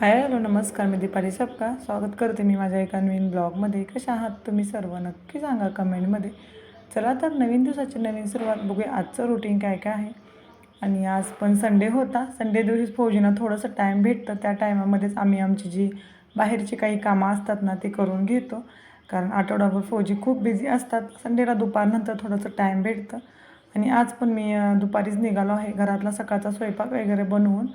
Hi hello नमस्कार मी दीपाली सपका. स्वागत करते मी माझ्या एका नवीन ब्लॉगमध्ये. कशा आहात तुम्ही सर्व? नक्की सांगा कमेंटमध्ये. चला तर नवीन दिवसाची नवीन सुरुवात बघूया. आजचं रुटीन काय काय आहे? आणि आज पण संडे होता. संडे दिवशी फौजींना थोडंसं टाईम भेटतं. त्या टायमामध्येच आम्ही आमची जी बाहेरची काही कामं असतात ना ते करून घेतो. कारण आठवडाभर फौजी खूप बिझी असतात. संडेला दुपारनंतर थोडंसं टाईम भेटतं. आणि आज पण मी दुपारीच निघालो आहे. घरातला सकाळचा स्वयंपाक वगैरे बनवून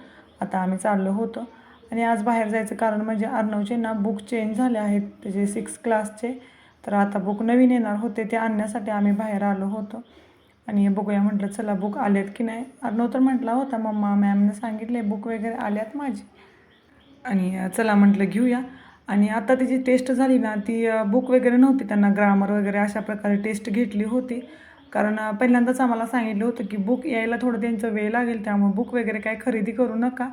आता आम्ही चाललो होतो. आणि आज बाहेर जायचं कारण म्हणजे अर्णवचे ना बुक चेंज झाले आहेत. त्याचे सिक्स क्लासचे तर आता बुक नवीन येणार होते ते आणण्यासाठी आम्ही बाहेर आलो होतो. आणि बघूया म्हटलं चला बुक आलेत की नाही? अर्णव तर म्हटला होता मम्मा मॅमने सांगितले बुक वगैरे आल्यात माझी. आणि चला म्हटलं घेऊया. आणि आता त्याची टेस्ट झाली ना ती बुक वगैरे नव्हती. त्यांना ग्रामर वगैरे अशा प्रकारे टेस्ट घेतली होती. कारण पहिल्यांदाच आम्हाला सांगितलं होतं की बुक यायला थोडं त्यांचं वेळ लागेल त्यामुळे बुक वगैरे काय खरेदी करू नका.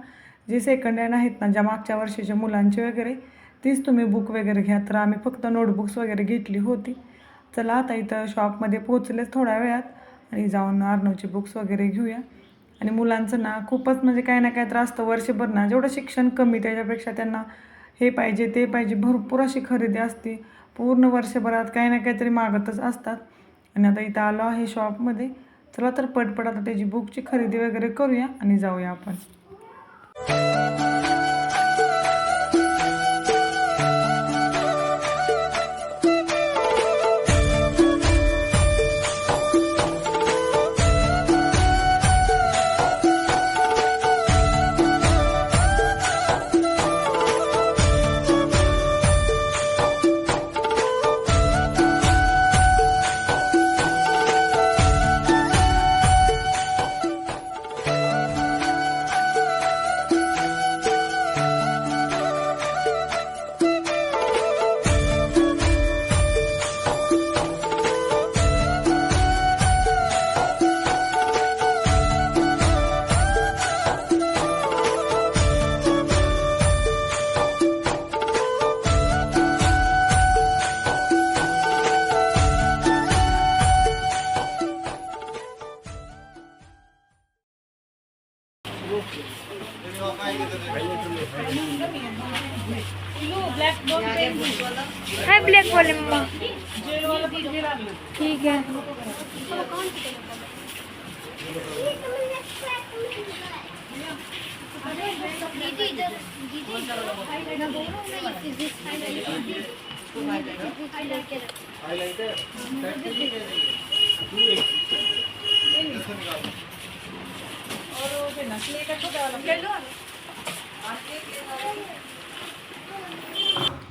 जे सेकंड हँड आहेत ना ज्या मागच्या वर्षीच्या मुलांचे वगैरे तीच तुम्ही बुक वगैरे घ्या. तर आम्ही फक्त नोटबुक्स वगैरे घेतली होती. चला आता इथं शॉपमध्ये पोहोचलेच थोड्या वेळात आणि जाऊन अर्णवचे बुक्स वगैरे घेऊया. आणि मुलांचं ना खूपच म्हणजे काही ना काय त्रास असतं वर्षभर ना जेवढं शिक्षण कमी त्याच्यापेक्षा त्यांना हे पाहिजे ते पाहिजे भरपूर अशी खरेदी असते. पूर्ण वर्षभरात काही ना काहीतरी मागतच असतात. आणि आता इथं आलो आहे शॉपमध्ये चला तर पटपट आता त्याची बुकची खरेदी वगैरे करूया आणि जाऊया आपण. Música हाय ब्लॅक वाले मम्मा. ठीक है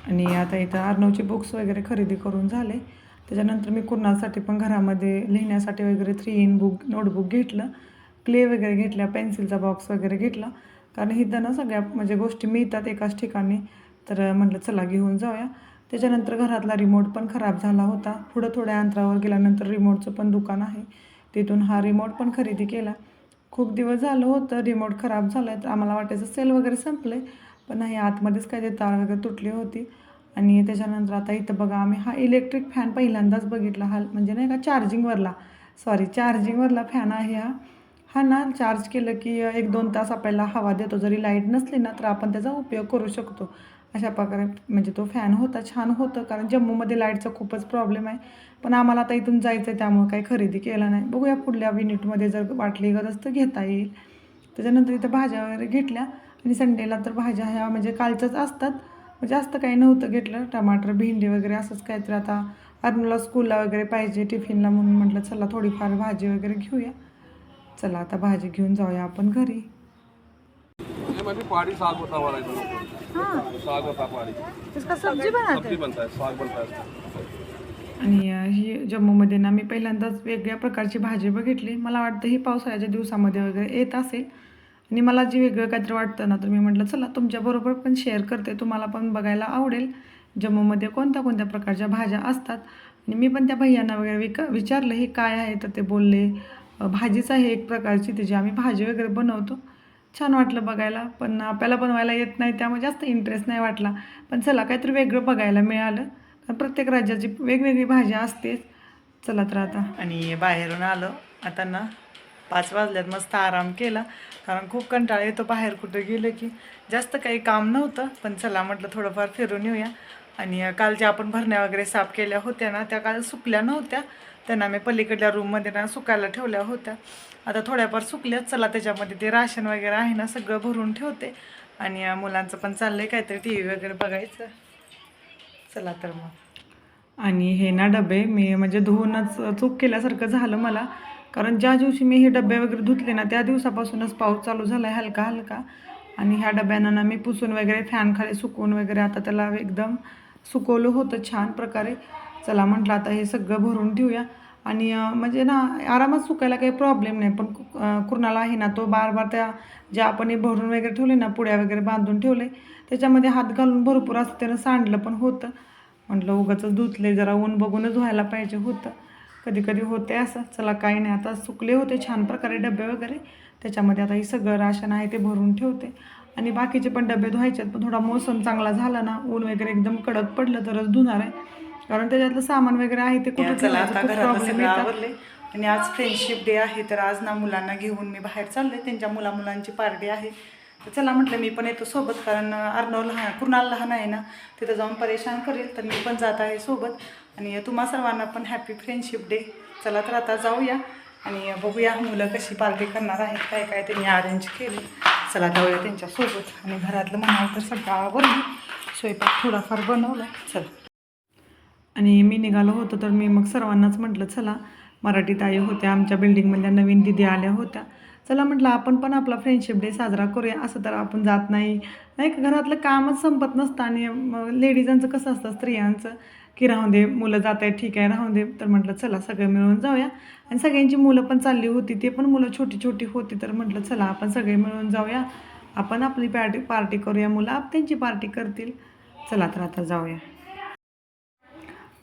आणि आता इथं अर्णवचे बुक्स वगैरे खरेदी करून झाले. त्याच्यानंतर मी कुणासाठी पण घरामध्ये लिहिण्यासाठी वगैरे थ्री इन बुक नोटबुक घेतलं. क्ले वगैरे घेतल्या पेन्सिलचा बॉक्स वगैरे घेतला. कारण इथं ना सगळ्या म्हणजे गोष्टी मिळतात एकाच ठिकाणी. तर म्हटलं चला घेऊन जाऊया. त्याच्यानंतर घरातला रिमोट पण खराब झाला होता. पुढं थोड्या अंतरावर गेल्यानंतर रिमोटचं पण दुकान आहे. तिथून हा रिमोट पण खरेदी केला. खूप दिवस झालं होतं रिमोट खराब झालं तर आम्हाला वाटायचं सेल वगैरे संपलं आहे पण नाही आतमध्येच काय ते तार वगैरे तुटली होती. आणि त्याच्यानंतर आता इथं बघा आम्ही हा इलेक्ट्रिक फॅन पहिल्यांदाच बघितला हा म्हणजे नाही का चार्जिंगवरला सॉरी चार्जिंगवरला फॅन आहे हा. हा ना चार्ज केलं की एक दोन तास आपल्याला हवा देतो. जरी लाइट नसली ना तर आपण त्याचा उपयोग करू शकतो. अशा प्रकारे म्हणजे तो फॅन होता छान होतं. कारण जम्मूमध्ये लाईटचा खूपच प्रॉब्लेम आहे. पण आम्हाला आता इथून जायचं आहे त्यामुळे काही खरेदी केला नाही. बघूया पुढल्या युनिटमध्ये जर वाटली गरज तर घेता येईल. त्याच्यानंतर इथं भाज्या वगैरे घेतल्या. आणि संडेला तर भाज्या ह्या म्हणजे कालच्याच असतात. मग जास्त काही नव्हतं घेतलं. टमाटर भेंडी वगैरे असंच काहीतरी आता अर्नला स्कूलला वगैरे पाहिजे टिफिनला म्हणून म्हटलं चला थोडीफार भाजी वगैरे घेऊया. चला आता भाजी घेऊन जाऊया आपण घरी. साग होता हां. पहाड़ी इसका सब्जी बनाते सब्जी बनता है साग बनता है इसका. आणि अ, ही जम्मूमध्ये ना मी पहिल्यांदाच वेगळ्या प्रकारची भाजी बघितली. मला वाटतं ही पावसाळ्याच्या दिवसामध्ये वगैरे येत असेल. आणि मला जी वेगळं काहीतरी वाटतं ना तर मी म्हटलं चला तुमच्याबरोबर पण शेअर करते. तुम्हाला पण बघायला आवडेल. जम्मूमध्ये कोणत्या कोणत्या प्रकारच्या भाज्या असतात? आणि मी पण त्या भैयांना वगैरे विक विचारलं हे काय आहे? तर ते बोलले अ, भाजीच आहे एक प्रकारची. त्याची आम्ही भाजी वगैरे बनवतो. छान वाटलं बघायला पण आपल्याला बनवायला येत नाही त्यामुळे जास्त इंटरेस्ट नाही वाटला. पण चला काहीतरी वेगळं बघायला मिळालं. कारण प्रत्येक राज्याची वेगवेगळी भाज्या असतेच. चला तर आता. आणि बाहेरून आलं. आता ना पाच वाजल्यात मस्त आराम केला. कारण खूप कंटाळा येतो बाहेर कुठं गेलं की. जास्त काही काम नव्हतं पण चला म्हटलं थोडंफार फिरून येऊया. आणि काल ज्या आपण भरण्या वगैरे साफ केल्या होत्या ना त्या काल सुकल्या नव्हत्या. त्यांना मी पलीकडल्या रूममध्ये ना सुकायला ठेवल्या होत्या. आता थोड्याफार सुकल्यात चला त्याच्यामध्ये ते राशन वगैरे आहे ना सगळं भरून ठेवते. आणि मुलांचं पण चाललं आहे काहीतरी टी व्ही वगैरे बघायचं. चला तर मग. आणि हे ना डबे मी म्हणजे धुवूनच चूक केल्यासारखं झालं मला. कारण ज्या दिवशी मी हे डबे वगैरे धुतले ना त्या दिवसापासूनच पाऊस चालू झाला आहे हलका हलका आणि ह्या डब्यांना ना मी पुसून वगैरे फॅनखाली सुकवून वगैरे आता त्याला एकदम सुकवलं होतं छान प्रकारे. चला म्हटलं आता हे सगळं भरून ठेवूया. आणि म्हणजे ना आरामात सुकायला काही प्रॉब्लेम नाही. पण कुरणाला आहे ना तो बार बार त्या ज्या आपण हे भरून वगैरे ठेवले ना पुड्या वगैरे बांधून ठेवले त्याच्यामध्ये हात घालून भरपूर असं त्यानं सांडलं पण होतं. म्हटलं उगाच धुतले जरा ऊन बघूनच व्हायला पाहिजे होतं. कधी कधी होते असं चला काही नाही आता सुकले होते छान प्रकारे डबे वगैरे त्याच्यामध्ये आता हे सगळं राशन आहे ते भरून ठेवते. आणि बाकीचे पण डबे धुवायचे आहेत पण थोडा मोसम चांगला झाला ना ऊन वगैरे एकदम कडक पडलं तरच धुणार आहे. कारण त्याच्यातलं सामान वगैरे आहे ते कुठं चला आता घरातलं सगळं आवरले आणि आज फ्रेंडशिप डे आहे तर आज ना मुलांना घेऊन मी बाहेर चालले त्यांच्या मुला मुलांची पार्टी आहे. तर चला म्हटलं मी पण येतो सोबत. कारण अर्णव लहान कुणाल लहान आहे ना तिथं जाऊन परेशान करेल. तर मी पण जात आहे सोबत. आणि तुम्हा सर्वांना पण हॅपी फ्रेंडशिप डे चला तर आता जाऊया. आणि बघूया मुलं कशी पार्टी करणार आहेत काय काय त्यांनी अरेंज केले. चला जाऊया त्यांच्यासोबत आणि घरातलं म्हणावं तर सगळं आवडलं स्वयंपाक थोडाफार बनवला. चला. आणि मी निघालो होतो तर मी मग सर्वांनाच म्हटलं चला मराठी ताई होत्या आमच्या बिल्डिंगमधल्या नवीन दिदी आल्या होत्या. चला म्हटलं आपण पण आपला फ्रेंडशिप डे साजरा करूया असं तर आपण जात नाही. नाही का घरातलं कामच संपत नसतं आणि मग लेडीजांचं कसं असतं स्त्रियांचं की राहून दे मुलं जात आहेत ठीक आहे राहून दे. तर म्हटलं चला सगळे मिळून जाऊया. आणि सगळ्यांची मुलं पण चालली होती ते पण मुलं छोटी छोटी होती तर म्हटलं चला आपण सगळे मिळून जाऊया. आपण आपली पार्टी पार्टी करूया मुलं आप त्यांची पार्टी करतील. चला तर आता जाऊया.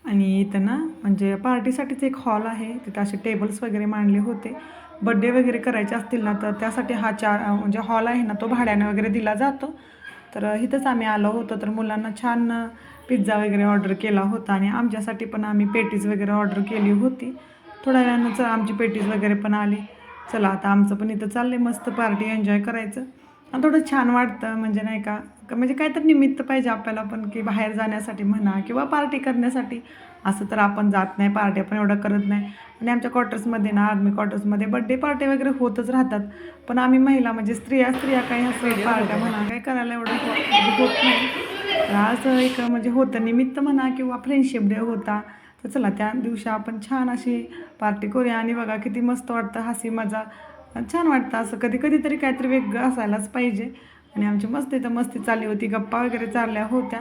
आणि इथं ना म्हणजे पार्टीसाठीच एक हॉल आहे. तिथं असे टेबल्स वगैरे मांडले होते. बड्डे वगैरे करायचे असतील ना तर त्यासाठी हा चार म्हणजे हॉल आहे ना तो भाड्याने वगैरे दिला जातो. तर इथंच आम्ही आलो होतो तर मुलांना छान पिझ्झा वगैरे ऑर्डर केला होता. आणि आमच्यासाठी पण आम्ही पेटीज वगैरे ऑर्डर केली होती. थोड्या वेळानं आमची पेटीज वगैरे पण आली. चला आता आमचं पण इथं चाललं आहे मस्त पार्टी एन्जॉय करायचं. आणि थोडं छान वाटतं म्हणजे नाही का? म्हणजे काहीतरी निमित्त पाहिजे आपल्याला पण की बाहेर जाण्यासाठी म्हणा किंवा पार्टी करण्यासाठी. असं तर आपण जात नाही पार्टी पण एवढं करत नाही. आणि आमच्या क्वार्टर्समध्ये ना आर्मी क्वार्टर्समध्ये बड्डे पार्टी वगैरे होतच राहतात. पण आम्ही महिला म्हणजे स्त्रिया स्त्रिया काही असं पार्ट्या म्हणा काही करायला एवढं होत नाही. तर आज एक म्हणजे होतं. निमित्त म्हणा किंवा फ्रेंडशिप डे होता तर चला त्या दिवशी आपण छान अशी पार्टी करूया. आणि बघा किती मस्त वाटतं हसी मजा छान वाटतं असं. कधी कधीतरी काहीतरी वेगळं असायलाच पाहिजे. आणि आमची मस्त इथं मस्ती चालली होती. गप्पा वगैरे चालल्या होत्या.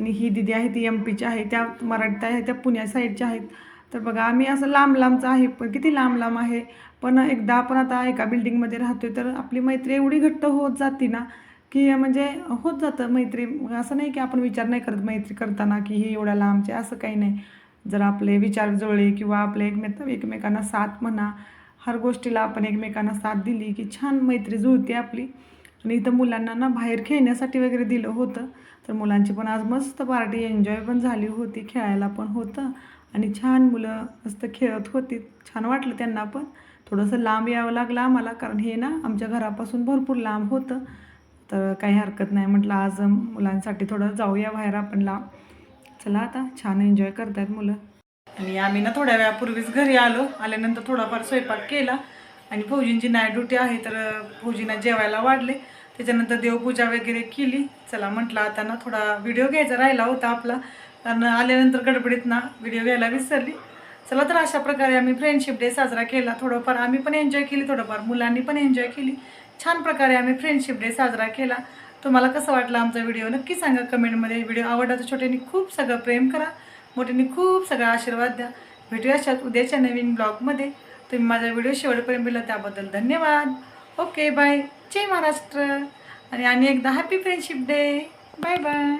आणि ही दिदी आहे ती एम पीची आहे. त्या मराठीत आहे त्या पुण्या साईडच्या आहेत. तर बघा आम्ही असं लांब लांबचं आहे पण किती लांब लांब आहे. पण एकदा आपण आता एका बिल्डिंगमध्ये राहतोय तर आपली मैत्री एवढी घट्ट होत जाते ना की म्हणजे होत जातं मैत्री. असं नाही की आपण विचार नाही करत मैत्री करताना की हे एवढ्या लांबचे असं काही नाही. जर आपले विचार जुळले किंवा आपले एकमेक एकमेकांना साथ म्हणा हर गोष्टीला आपण एकमेकांना साथ दिली की छान मैत्री जुळते आपली. आणि इथं मुलांना ना बाहेर खेळण्यासाठी वगैरे दिलं होतं. तर मुलांची पण आज मस्त पार्टी एन्जॉय पण झाली होती खेळायला पण होतं. आणि छान मुलं मस्त खेळत होती. छान वाटलं त्यांना पण. थोडंसं लांब यावं लागलं आम्हाला कारण हे ना आमच्या घरापासून भरपूर लांब होतं. तर काही हरकत नाही. म्हटलं आज मुलांसाठी थोडं जाऊया बाहेर आपण लांब. चला आता छान एन्जॉय करतायत मुलं. आणि आम्ही ना थोड्या वेळापूर्वीच घरी आलो. आल्यानंतर थोडाफार स्वयंपाक केला. आणि फौजींची नाय ड्युटी आहे तर फौजींना जेवायला वाढले. त्याच्यानंतर देवपूजा वगैरे केली. चला म्हटलं आता ना थोडा व्हिडिओ घ्यायचा राहिला होता आपला. कारण आल्यानंतर गडबडीत ना व्हिडिओ घ्यायला विसरली. चला तर अशा प्रकारे आम्ही फ्रेंडशिप डे साजरा केला. थोडंफार आम्ही पण एन्जॉय केली. थोडंफार मुलांनी पण एन्जॉय केली. छान प्रकारे आम्ही फ्रेंडशिप डे साजरा केला. तुम्हाला कसं वाटलं आमचा व्हिडिओ? नक्की सांगा कमेंटमध्ये. व्हिडिओ आवडला तर छोट्यांनी खूप सगळं प्रेम करा. मोठ्याने खूप सगळा आशीर्वाद द्या. भेटूया अशाच उद्याच्या नवीन ब्लॉगमध्ये. तुम्ही माझा व्हिडिओ शेवटपर्यंत पाहिला त्याबद्दल धन्यवाद. Okay bye. जय महाराष्ट्र. आणि आणि एकदा happy friendship day bye bye